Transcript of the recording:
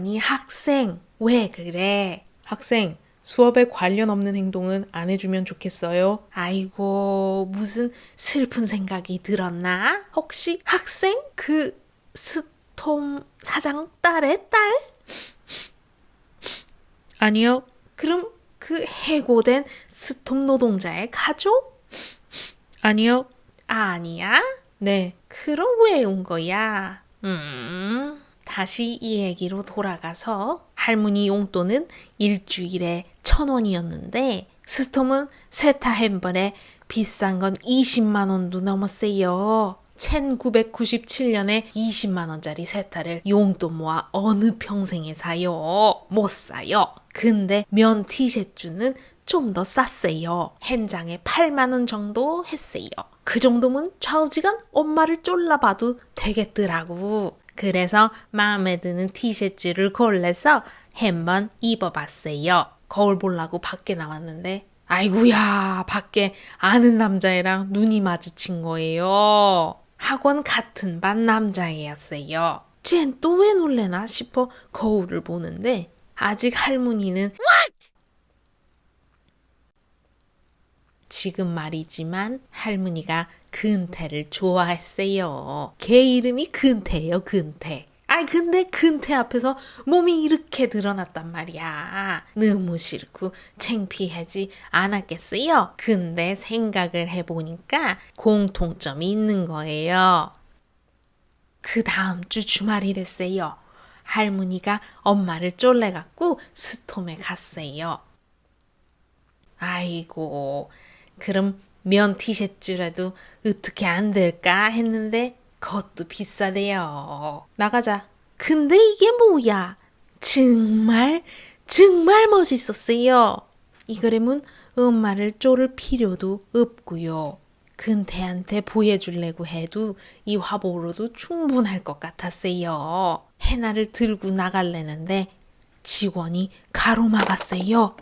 아니 학생 왜 그래? 학생 수업에 관련 없는 행동은 안 해주면 좋겠어요. 아이고 무슨 슬픈 생각이 들었나? 혹시 학생 그 스톰 사장 딸의 딸? 아니요. 그럼 그 해고된 스톰 노동자의 가족? 아니요. 아니야? 네. 그럼 왜 온 거야? 음. 다시 이 얘기로 돌아가서 할머니 용돈은 일주일에 천 원이었는데 스톰은 세타 한 번에 비싼 건 20만 원도 넘었어요. 1997년에 20만 원짜리 세타를 용돈 모아 어느 평생에 사요? 못 사요. 근데 면 티셔츠는 좀 더 쌌어요. 한 장에 8만 원 정도 했어요. 그 정도면 좌우지간 엄마를 쫄라봐도 되겠더라고. 그래서 마음에 드는 티셔츠를 골라서 한번 입어봤어요. 거울 보려고 밖에 나왔는데 아이구야 밖에 아는 남자애랑 눈이 마주친 거예요. 학원 같은 반 남자애였어요. 쟨 또 왜 놀래나 싶어 거울을 보는데 아직 할머니는 지금 말이지만 할머니가 근태를 좋아했어요. 걔 이름이 근태예요, 근태. 아이 근데 근태 앞에서 몸이 이렇게 드러났단 말이야. 너무 싫고 창피하지 않았겠어요? 근데 생각을 해보니까 공통점이 있는 거예요. 그 다음 주 주말이 됐어요. 할머니가 엄마를 쫄래갖고 스톰에 갔어요. 아이고, 그럼 면 티셔츠라도 어떻게 안 될까 했는데 그것도 비싸대요. 나가자. 근데 이게 뭐야? 정말 정말 멋있었어요. 이 그림은 엄마를 쫄을 필요도 없고요. 근태한테 보여주려고 해도 이 화보로도 충분할 것 같았어요. 해나를 들고 나갈래는데 직원이 가로막았어요.